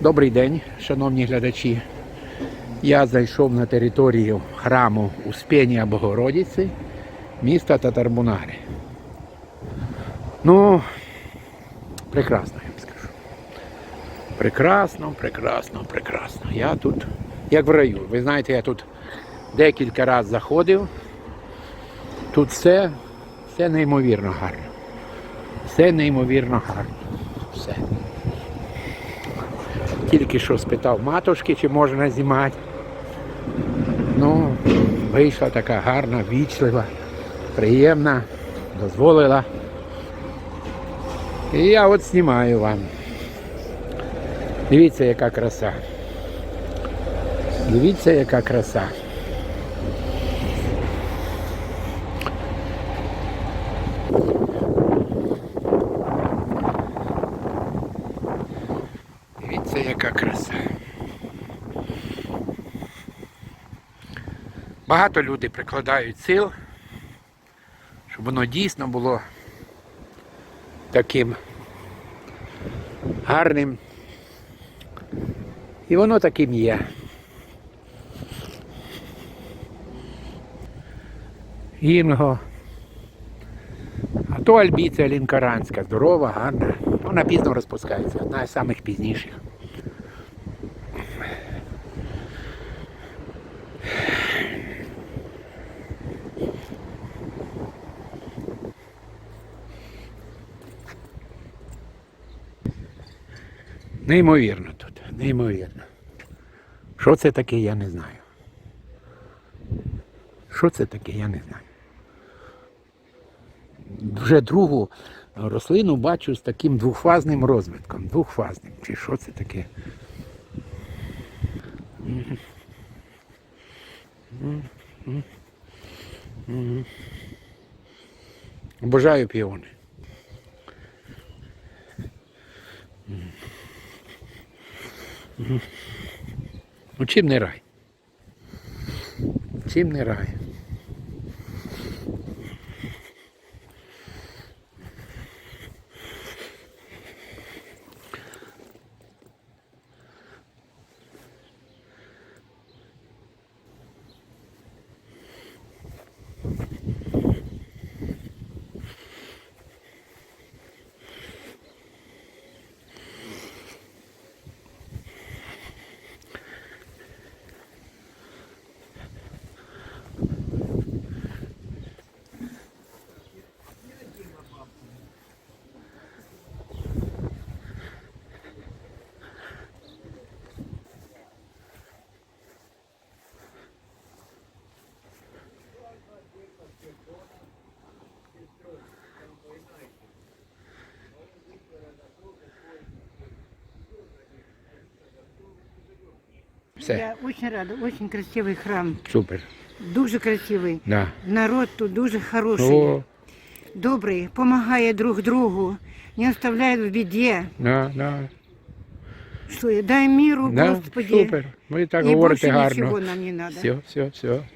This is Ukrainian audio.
Добрий день, шановні глядачі. Я зайшов на територію храму Успіння Богородиці, міста Татарбунари. Ну, прекрасно, я вам скажу. Прекрасно, прекрасно, прекрасно. Я тут, як в раю. Ви знаєте, я тут декілька разів заходив. Тут все, все неймовірно гарно. Все неймовірно гарно. Все. Тільки що спитав матушки, чи можна знімати. Ну, вийшла така гарна, вічлива, приємна, дозволила. І я от знімаю вам. Дивіться, яка краса. Дивіться, яка краса. Дивіться, яка краса. Багато людей прикладають сил, щоб воно дійсно було таким гарним. І воно таким є. Інго. А то альбіця лінкаранська, здорова, гарна. Вона пізно розпускається, одна з самих пізніших. Неймовірно тут, неймовірно. Що це таке, я не знаю. Що це таке, я не знаю. Вже другу рослину бачу з таким двохфазним розвитком. Двохфазним. Чи що це таке? Обожаю піони. Ну чим не рай? Чим не рай? Все, Я очень рада, очень красивий храм, супер. дуже красивий. Да. Народ тут дуже хороший, О, добрий, допомагає друг другу, не оставляє в біді. да, да, Що дай міру, да, Господи. супер. Ви так І говорите більше гарно. нам не треба. Все, все, все.